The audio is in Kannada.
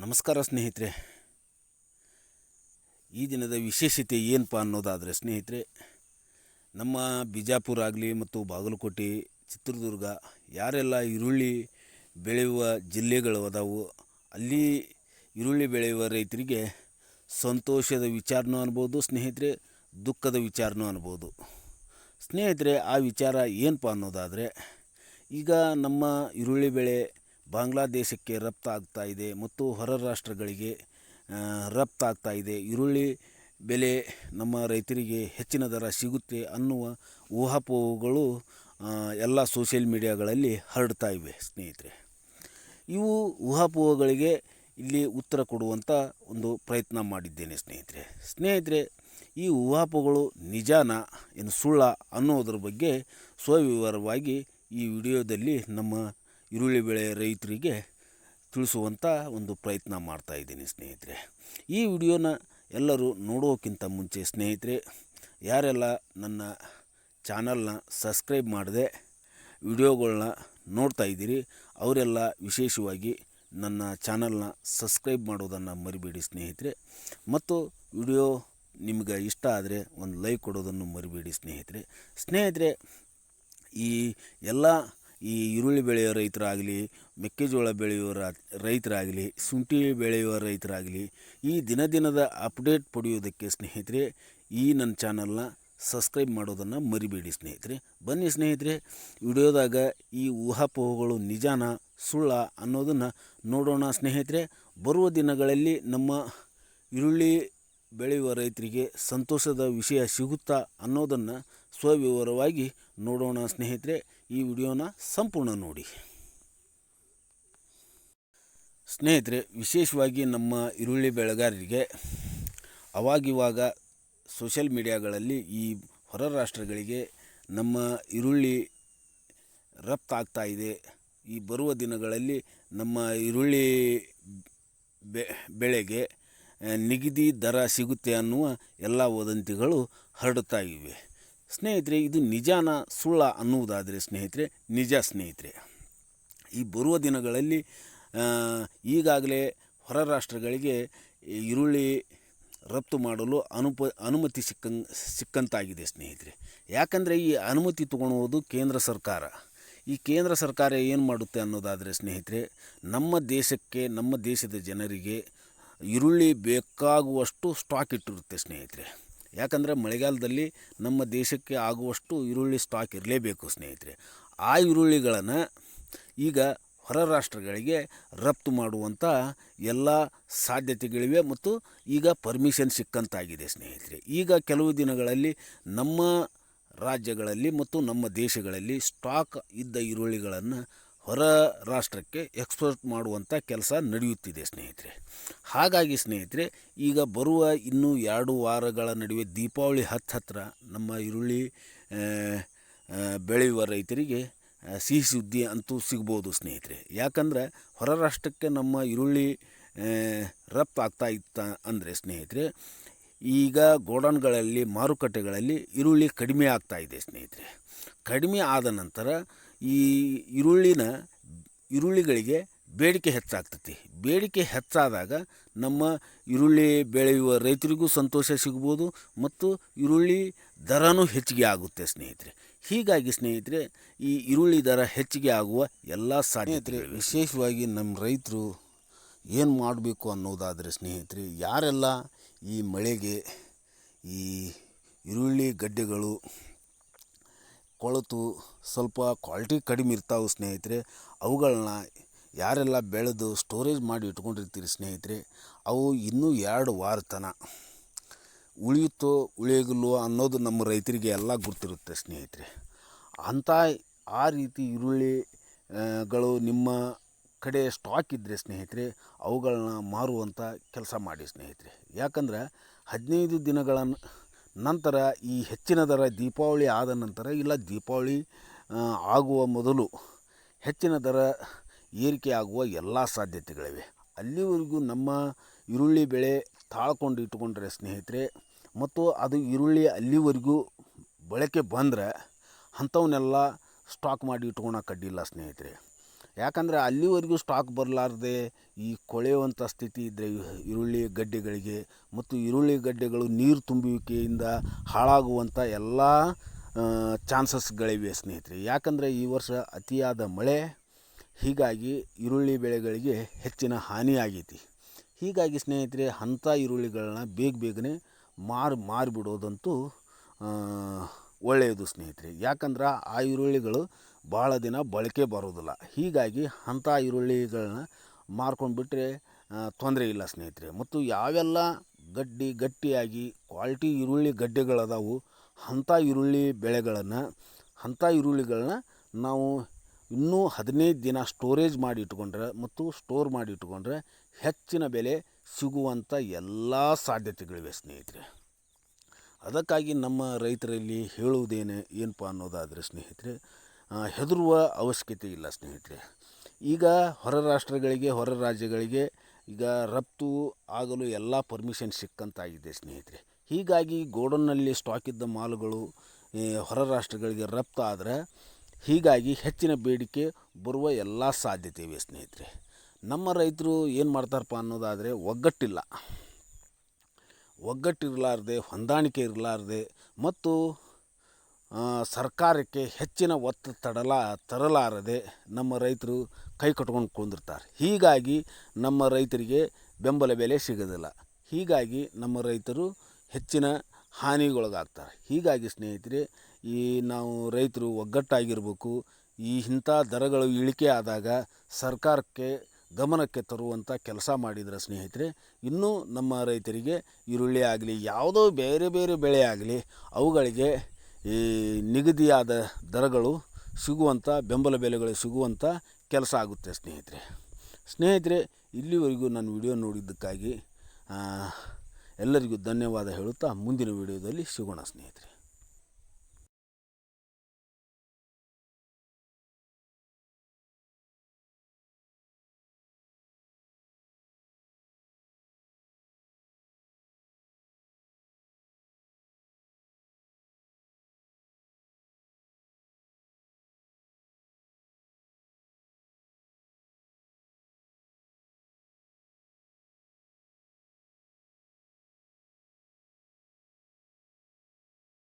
ನಮಸ್ಕಾರ ಸ್ನೇಹಿತರೆ. ಈ ದಿನದ ವಿಶೇಷತೆ ಏನಪ್ಪ ಅನ್ನೋದಾದರೆ ಸ್ನೇಹಿತರೆ, ನಮ್ಮ ಬಿಜಾಪುರ ಆಗಲಿ ಮತ್ತು ಬಾಗಲಕೋಟೆ, ಚಿತ್ರದುರ್ಗ ಯಾರೆಲ್ಲ ಈರುಳ್ಳಿ ಬೆಳೆಯುವ ಜಿಲ್ಲೆಗಳು ಅದಾವು, ಅಲ್ಲಿ ಈರುಳ್ಳಿ ಬೆಳೆಯುವ ರೈತರಿಗೆ ಸಂತೋಷದ ವಿಚಾರನೂ ಅನ್ಬೋದು, ಸ್ನೇಹಿತರೆ ದುಃಖದ ವಿಚಾರನೂ ಅನ್ಬೋದು. ಸ್ನೇಹಿತರೆ, ಆ ವಿಚಾರ ಏನಪ್ಪ ಅನ್ನೋದಾದರೆ, ಈಗ ನಮ್ಮ ಈರುಳ್ಳಿ ಬೆಳೆ ಬಾಂಗ್ಲಾದೇಶಕ್ಕೆ ರಫ್ತಾಗ್ತಾ ಇದೆ ಮತ್ತು ಹೊರ ರಾಷ್ಟ್ರಗಳಿಗೆ ರಫ್ತಾಗ್ತಾ ಇದೆ ಈರುಳ್ಳಿ ಬೆಲೆ ನಮ್ಮ ರೈತರಿಗೆ ಹೆಚ್ಚಿನ ದರ ಸಿಗುತ್ತೆ ಅನ್ನುವ ಊಹಾಪೋಹಗಳು ಎಲ್ಲ ಸೋಷಿಯಲ್ ಮೀಡಿಯಾಗಳಲ್ಲಿ ಹರಡ್ತಾ ಇವೆ ಸ್ನೇಹಿತರೆ. ಇವು ಊಹಾಪೋಹಗಳಿಗೆ ಇಲ್ಲಿ ಉತ್ತರ ಕೊಡುವಂಥ ಒಂದು ಪ್ರಯತ್ನ ಮಾಡಿದ್ದೇನೆ ಸ್ನೇಹಿತರೆ. ಸ್ನೇಹಿತರೆ, ಈ ಊಹಾಪೋಹಗಳು ನಿಜಾನ ಏನು ಸುಳ್ಳ ಅನ್ನೋದ್ರ ಬಗ್ಗೆ ಸ್ವವಿವರವಾಗಿ ಈ ವಿಡಿಯೋದಲ್ಲಿ ನಮ್ಮ ಈರುಳ್ಳಿ ಬೆಳೆ ರೈತರಿಗೆ ತಿಳಿಸುವಂಥ ಒಂದು ಪ್ರಯತ್ನ ಮಾಡ್ತಾ ಇದ್ದೀನಿ ಸ್ನೇಹಿತರೆ. ಈ ವಿಡಿಯೋನ ಎಲ್ಲರೂ ನೋಡೋಕ್ಕಿಂತ ಮುಂಚೆ ಸ್ನೇಹಿತರೆ, ಯಾರೆಲ್ಲ ನನ್ನ ಚಾನಲ್ನ ಸಬ್ಸ್ಕ್ರೈಬ್ ಮಾಡದೆ ವಿಡಿಯೋಗಳನ್ನ ನೋಡ್ತಾ ಇದ್ದೀರಿ, ಅವರೆಲ್ಲ ವಿಶೇಷವಾಗಿ ನನ್ನ ಚಾನಲ್ನ ಸಬ್ಸ್ಕ್ರೈಬ್ ಮಾಡೋದನ್ನು ಮರಿಬೇಡಿ ಸ್ನೇಹಿತರೆ. ಮತ್ತು ವಿಡಿಯೋ ನಿಮ್ಗೆ ಇಷ್ಟ ಆದರೆ ಒಂದು ಲೈಕ್ ಕೊಡೋದನ್ನು ಮರಿಬೇಡಿ ಸ್ನೇಹಿತರೆ. ಸ್ನೇಹಿತರೆ, ಈ ಎಲ್ಲ ಈ ಈರುಳ್ಳಿ ಬೆಳೆಯುವ ರೈತರಾಗಲಿ, ಮೆಕ್ಕೆಜೋಳ ಬೆಳೆಯುವ ರೈತರಾಗಲಿ, ಶುಂಠಿ ಬೆಳೆಯುವ ರೈತರಾಗಲಿ, ಈ ದಿನ ದಿನದ ಅಪ್ಡೇಟ್ ಪಡೆಯುವುದಕ್ಕೆ ಸ್ನೇಹಿತರೆ, ಈ ನನ್ನ ಚಾನಲ್ನ ಸಬ್ಸ್ಕ್ರೈಬ್ ಮಾಡೋದನ್ನು ಮರಿಬೇಡಿ ಸ್ನೇಹಿತರೆ. ಬನ್ನಿ ಸ್ನೇಹಿತರೆ, ವಿಡಿಯೋದಾಗ ಈ ಊಹಾಪೋಹಗಳು ನಿಜಾನ, ಸುಳ್ಳ ಅನ್ನೋದನ್ನು ನೋಡೋಣ ಸ್ನೇಹಿತರೆ. ಬರುವ ದಿನಗಳಲ್ಲಿ ನಮ್ಮ ಈರುಳ್ಳಿ ಬೆಳೆಯುವ ರೈತರಿಗೆ ಸಂತೋಷದ ವಿಷಯ ಸಿಗುತ್ತಾ ಅನ್ನೋದನ್ನು ಸ್ವವಿವರವಾಗಿ ನೋಡೋಣ ಸ್ನೇಹಿತರೆ, ಈ ವಿಡಿಯೋನ ಸಂಪೂರ್ಣ ನೋಡಿ. ಸ್ನೇಹಿತರೆ, ವಿಶೇಷವಾಗಿ ನಮ್ಮ ಈರುಳ್ಳಿ ಬೆಳೆಗಾರರಿಗೆ, ಅವಾಗಿವಾಗ ಸೋಷಿಯಲ್ ಮೀಡಿಯಾಗಳಲ್ಲಿ ಈ ಹೊರ ರಾಷ್ಟ್ರಗಳಿಗೆ ನಮ್ಮ ಈರುಳ್ಳಿ ರಫ್ತಾಗ್ತಾ ಇದೆ. ಈ ಬರುವ ದಿನಗಳಲ್ಲಿ ನಮ್ಮ ಈರುಳ್ಳಿ ಬೆಳೆಗೆ ನಿಗದಿ ದರ ಸಿಗುತ್ತೆ ಅನ್ನುವ ಎಲ್ಲ ವದಂತಿಗಳು ಹರಡುತ್ತಾ ಇವೆ. ಸ್ನೇಹಿತರೆ, ಇದು ನಿಜಾನ ಸುಳ್ಳ ಅನ್ನುವುದಾದರೆ ಸ್ನೇಹಿತರೆ, ನಿಜ ಸ್ನೇಹಿತರೆ. ಈ ಬರುವ ದಿನಗಳಲ್ಲಿ ಈಗಾಗಲೇ ಹೊರ ರಾಷ್ಟ್ರಗಳಿಗೆ ಈರುಳ್ಳಿ ರಫ್ತು ಮಾಡಲು ಅನುಪ, ಅನುಮತಿ ಸಿಕ್ಕಂ, ಸಿಕ್ಕಂತಾಗಿದೆ ಸ್ನೇಹಿತರೆ. ಯಾಕಂದರೆ ಈ ಅನುಮತಿ ತಗೊಳ್ಳೋದು ಕೇಂದ್ರ ಸರ್ಕಾರ. ಈ ಕೇಂದ್ರ ಸರ್ಕಾರ ಏನು ಮಾಡುತ್ತೆ ಅನ್ನೋದಾದರೆ ಸ್ನೇಹಿತರೆ, ನಮ್ಮ ದೇಶಕ್ಕೆ, ನಮ್ಮ ದೇಶದ ಜನರಿಗೆ ಈರುಳ್ಳಿ ಬೇಕಾಗುವಷ್ಟು ಸ್ಟಾಕ್ ಇಟ್ಟಿರುತ್ತೆ ಸ್ನೇಹಿತರೆ. ಯಾಕಂದರೆ ಮಳೆಗಾಲದಲ್ಲಿ ನಮ್ಮ ದೇಶಕ್ಕೆ ಆಗುವಷ್ಟು ಈರುಳ್ಳಿ ಸ್ಟಾಕ್ ಇರಲೇಬೇಕು, ಸ್ನೇಹಿತರೆ. ಆ ಈರುಳ್ಳಿಗಳನ್ನು ಈಗ ಹೊರ ರಾಷ್ಟ್ರಗಳಿಗೆ ರಫ್ತು ಮಾಡುವಂಥ ಎಲ್ಲ ಸಾಧ್ಯತೆಗಳಿವೆ ಮತ್ತು ಈಗ ಪರ್ಮಿಷನ್ ಸಿಕ್ಕಂತಾಗಿದೆ, ಸ್ನೇಹಿತರೆ. ಈಗ ಕೆಲವು ದಿನಗಳಲ್ಲಿ ನಮ್ಮ ರಾಜ್ಯಗಳಲ್ಲಿ ಮತ್ತು ನಮ್ಮ ದೇಶಗಳಲ್ಲಿ ಸ್ಟಾಕ್ ಇದ್ದ ಈರುಳ್ಳಿಗಳನ್ನು ಹೊರ ರಾಷ್ಟ್ರಕ್ಕೆ ಎಕ್ಸ್ಪೋರ್ಟ್ ಮಾಡುವಂಥ ಕೆಲಸ ನಡೆಯುತ್ತಿದೆ ಸ್ನೇಹಿತರೆ. ಹಾಗಾಗಿ ಸ್ನೇಹಿತರೆ, ಈಗ ಬರುವ ಇನ್ನೂ ಎರಡು ವಾರಗಳ ನಡುವೆ ದೀಪಾವಳಿ ಹತ್ತು ಹತ್ತಿರ ನಮ್ಮ ಈರುಳ್ಳಿ ಬೆಳೆಯುವ ರೈತರಿಗೆ ಸಿಹಿ ಸುದ್ದಿ ಅಂತೂ ಸಿಗ್ಬೋದು ಸ್ನೇಹಿತರೆ. ಯಾಕಂದ್ರೆ ಹೊರ ರಾಷ್ಟ್ರಕ್ಕೆ ನಮ್ಮ ಈರುಳ್ಳಿ ರಫ್ತು ಆಗ್ತಾ ಇತ್ತ ಅಂದರೆ ಸ್ನೇಹಿತರೆ, ಈಗ ಗೋಡೌನ್ಗಳಲ್ಲಿ ಮಾರುಕಟ್ಟೆಗಳಲ್ಲಿ ಈರುಳ್ಳಿ ಕಡಿಮೆ ಆಗ್ತಾ ಇದೆ ಸ್ನೇಹಿತರೆ. ಕಡಿಮೆ ಆದ ನಂತರ ಈ ಈರುಳ್ಳಿನ ಈರುಳ್ಳಿಗಳಿಗೆ ಬೇಡಿಕೆ ಹೆಚ್ಚಾಗ್ತತಿ. ಬೇಡಿಕೆ ಹೆಚ್ಚಾದಾಗ ನಮ್ಮ ಈರುಳ್ಳಿ ಬೆಳೆಯುವ ರೈತರಿಗೂ ಸಂತೋಷ ಸಿಗ್ಬೋದು ಮತ್ತು ಈರುಳ್ಳಿ ದರನೂ ಹೆಚ್ಚಿಗೆ ಆಗುತ್ತೆ ಸ್ನೇಹಿತರೆ. ಹೀಗಾಗಿ ಸ್ನೇಹಿತರೆ, ಈ ಈರುಳ್ಳಿ ದರ ಹೆಚ್ಚಿಗೆ ಆಗುವ ಎಲ್ಲ ಸಾಧ್ಯತೆ ವಿಶೇಷವಾಗಿ ನಮ್ಮ ರೈತರು ಏನು ಮಾಡಬೇಕು ಅನ್ನೋದಾದರೆ ಸ್ನೇಹಿತರೆ, ಯಾರೆಲ್ಲ ಈ ಮಳೆಗೆ ಈ ಈರುಳ್ಳಿ ಗಡ್ಡೆಗಳು ಕೊಳೆತು ಸ್ವಲ್ಪ ಕ್ವಾಲಿಟಿ ಕಡಿಮೆ ಇರ್ತಾವೆ ಸ್ನೇಹಿತರೆ. ಅವುಗಳನ್ನ ಯಾರೆಲ್ಲ ಬೆಳೆದು ಸ್ಟೋರೇಜ್ ಮಾಡಿ ಇಟ್ಕೊಂಡಿರ್ತೀರಿ ಸ್ನೇಹಿತರೆ, ಅವು ಇನ್ನೂ ಎರಡು ವಾರ ತನ ಉಳಿಯುತ್ತೋ ಉಳಿಯಗಲ್ಲೋ ಅನ್ನೋದು ನಮ್ಮ ರೈತರಿಗೆ ಎಲ್ಲ ಗೊತ್ತಿರುತ್ತೆ ಸ್ನೇಹಿತರೆ. ಅಂಥ ಆ ರೀತಿ ಈರುಳ್ಳಿಗಳು ಗಳು ನಿಮ್ಮ ಕಡೆ ಸ್ಟಾಕ್ ಇದ್ದರೆ ಸ್ನೇಹಿತರೆ ಅವುಗಳನ್ನ ಮಾರುವಂಥ ಕೆಲಸ ಮಾಡಿ ಸ್ನೇಹಿತರೆ. ಯಾಕಂದ್ರೆ ಹದಿನೈದು ದಿನಗಳ ನ- ನಂತರ ಈ ಹೆಚ್ಚಿನ ದರ ದೀಪಾವಳಿ ಆದ ನಂತರ, ಇಲ್ಲ ದೀಪಾವಳಿ ಆಗುವ ಮೊದಲು ಹೆಚ್ಚಿನ ದರ ಏರಿಕೆ ಆಗುವ ಎಲ್ಲ ಸಾಧ್ಯತೆಗಳಿವೆ. ಅಲ್ಲಿವರೆಗೂ ನಮ್ಮ ಈರುಳ್ಳಿ ಬೆಳೆ ತಾಳ್ಕೊಂಡು ಇಟ್ಕೊಂಡ್ರೆ ಸ್ನೇಹಿತರೆ, ಮತ್ತು ಅದು ಈರುಳ್ಳಿ ಅಲ್ಲಿವರೆಗೂ ಬಳಕೆ ಬಂದರೆ ಅಂಥವನ್ನೆಲ್ಲ ಸ್ಟಾಕ್ ಮಾಡಿ ಇಟ್ಕೊಳಕ್ಕೆ ಅಡ್ಡಿಲ್ಲ ಸ್ನೇಹಿತರೆ. ಯಾಕಂದರೆ ಅಲ್ಲಿವರೆಗೂ ಸ್ಟಾಕ್ ಬರಲಾರ್ದೆ ಈ ಕೊಳೆಯುವಂಥ ಸ್ಥಿತಿ ಇದ್ದರೆ ಈರುಳ್ಳಿ ಗಡ್ಡೆಗಳಿಗೆ ಮತ್ತು ಈರುಳ್ಳಿ ಗಡ್ಡೆಗಳು ನೀರು ತುಂಬುವಿಕೆಯಿಂದ ಹಾಳಾಗುವಂಥ ಎಲ್ಲ ಚಾನ್ಸಸ್ಗಳಿವೆ ಸ್ನೇಹಿತರೆ. ಯಾಕಂದರೆ ಈ ವರ್ಷ ಅತಿಯಾದ ಮಳೆ, ಹೀಗಾಗಿ ಈರುಳ್ಳಿ ಬೆಳೆಗಳಿಗೆ ಹೆಚ್ಚಿನ ಹಾನಿಯಾಗೈತಿ ಹೀಗಾಗಿ ಸ್ನೇಹಿತರೆ, ಅಂಥ ಈರುಳ್ಳಿಗಳನ್ನ ಬೇಗ ಬೇಗನೆ ಮಾರಿ, ಮಾರಿಬಿಡೋದಂತೂ ಒಳ್ಳೆಯದು ಸ್ನೇಹಿತರೆ. ಯಾಕಂದ್ರೆ ಆ ಈರುಳ್ಳಿಗಳು ಭಾಳ ದಿನ ಬಳಕೆ ಬರೋದಿಲ್ಲ ಹೀಗಾಗಿ ಅಂಥ ಈರುಳ್ಳಿಗಳನ್ನ ಮಾರ್ಕೊಂಡ್ಬಿಟ್ರೆ ತೊಂದರೆ ಇಲ್ಲ ಸ್ನೇಹಿತರೆ. ಮತ್ತು ಯಾವೆಲ್ಲ ಗಡ್ಡಿ ಗಟ್ಟಿಯಾಗಿ ಕ್ವಾಲಿಟಿ ಈರುಳ್ಳಿ ಗಡ್ಡೆಗಳದಾವು, ಅಂಥ ಈರುಳ್ಳಿ ಬೆಳೆಗಳನ್ನು, ಅಂಥ ಈರುಳ್ಳಿಗಳನ್ನ ನಾವು ಇನ್ನೂ ಹದಿನೈದು ದಿನ ಸ್ಟೋರೇಜ್ ಮಾಡಿ ಇಟ್ಕೊಂಡ್ರೆ ಮತ್ತು ಸ್ಟೋರ್ ಮಾಡಿ ಇಟ್ಕೊಂಡ್ರೆ ಹೆಚ್ಚಿನ ಬೆಲೆ ಸಿಗುವಂಥ ಎಲ್ಲ ಸಾಧ್ಯತೆಗಳಿವೆ ಸ್ನೇಹಿತರೆ. ಅದಕ್ಕಾಗಿ ನಮ್ಮ ರೈತರಲ್ಲಿ ಹೇಳುವುದೇನೆ, ಏನಪ್ಪ ಅನ್ನೋದಾದರೆ ಸ್ನೇಹಿತರೆ ಹೆದರುವ ಅವಶ್ಯಕತೆ ಇಲ್ಲ ಸ್ನೇಹಿತರೆ. ಈಗ ಹೊರ ರಾಷ್ಟ್ರಗಳಿಗೆ, ಹೊರ ರಾಜ್ಯಗಳಿಗೆ ಈಗ ರಫ್ತು ಆಗಲು ಎಲ್ಲ ಪರ್ಮಿಷನ್ ಸಿಕ್ಕಂತಾಗಿದೆ ಸ್ನೇಹಿತರೆ. ಹೀಗಾಗಿ ಗೋಡನ್ನಲ್ಲಿ ಸ್ಟಾಕ್ ಇದ್ದ ಮಾಲುಗಳು ಹೊರ ರಾಷ್ಟ್ರಗಳಿಗೆ ರಫ್ತು ಆದರೆ ಹೀಗಾಗಿ ಹೆಚ್ಚಿನ ಬೇಡಿಕೆ ಬರುವ ಎಲ್ಲ ಸಾಧ್ಯತೆ ಇವೆ ಸ್ನೇಹಿತರೆ. ನಮ್ಮ ರೈತರು ಏನು ಮಾಡ್ತಾರಪ್ಪ ಅನ್ನೋದಾದರೆ ಒಗ್ಗಟ್ಟಿಲ್ಲ. ಒಗ್ಗಟ್ಟಿರಲಾರ್ದೆ, ಹೊಂದಾಣಿಕೆ ಇರಲಾರ್ದೆ ಮತ್ತು ಸರ್ಕಾರಕ್ಕೆ ಹೆಚ್ಚಿನ ಒತ್ತು ತಡಲ, ತರಲಾರದೆ ನಮ್ಮ ರೈತರು ಕೈ ಕಟ್ಕೊಂಡು ಕುಂದಿರ್ತಾರೆ. ಹೀಗಾಗಿ ನಮ್ಮ ರೈತರಿಗೆ ಬೆಂಬಲ ಬೆಲೆ ಸಿಗೋದಿಲ್ಲ. ಹೀಗಾಗಿ ನಮ್ಮ ರೈತರು ಹೆಚ್ಚಿನ ಹಾನಿಗೊಳಗಾಗ್ತಾರೆ. ಹೀಗಾಗಿ ಸ್ನೇಹಿತರೆ, ಈ ನಾವು ರೈತರು ಒಗ್ಗಟ್ಟಾಗಿರ್ಬೇಕು, ಈ ಇಂಥ ದರಗಳು ಇಳಿಕೆ ಆದಾಗ ಸರ್ಕಾರಕ್ಕೆ ಗಮನಕ್ಕೆ ತರುವಂಥ ಕೆಲಸ ಮಾಡಿದರೆ ಸ್ನೇಹಿತರೆ, ಇನ್ನೂ ನಮ್ಮ ರೈತರಿಗೆ ಈರುಳ್ಳಿ ಆಗಲಿ, ಯಾವುದೋ ಬೇರೆ ಬೇರೆ ಬೆಳೆ ಆಗಲಿ, ಅವುಗಳಿಗೆ ಈ ನಿಗದಿಯಾದ ದರಗಳು ಸಿಗುವಂಥ, ಬೆಂಬಲ ಬೆಲೆಗಳು ಸಿಗುವಂಥ ಕೆಲಸ ಆಗುತ್ತೆ ಸ್ನೇಹಿತರೆ. ಸ್ನೇಹಿತರೆ, ಇಲ್ಲಿವರೆಗೂ ನಾನು ವಿಡಿಯೋ ನೋಡಿದ್ದಕ್ಕಾಗಿ ಎಲ್ಲರಿಗೂ ಧನ್ಯವಾದ ಹೇಳುತ್ತಾ ಮುಂದಿನ ವಿಡಿಯೋದಲ್ಲಿ ಸಿಗೋಣ ಸ್ನೇಹಿತರೆ.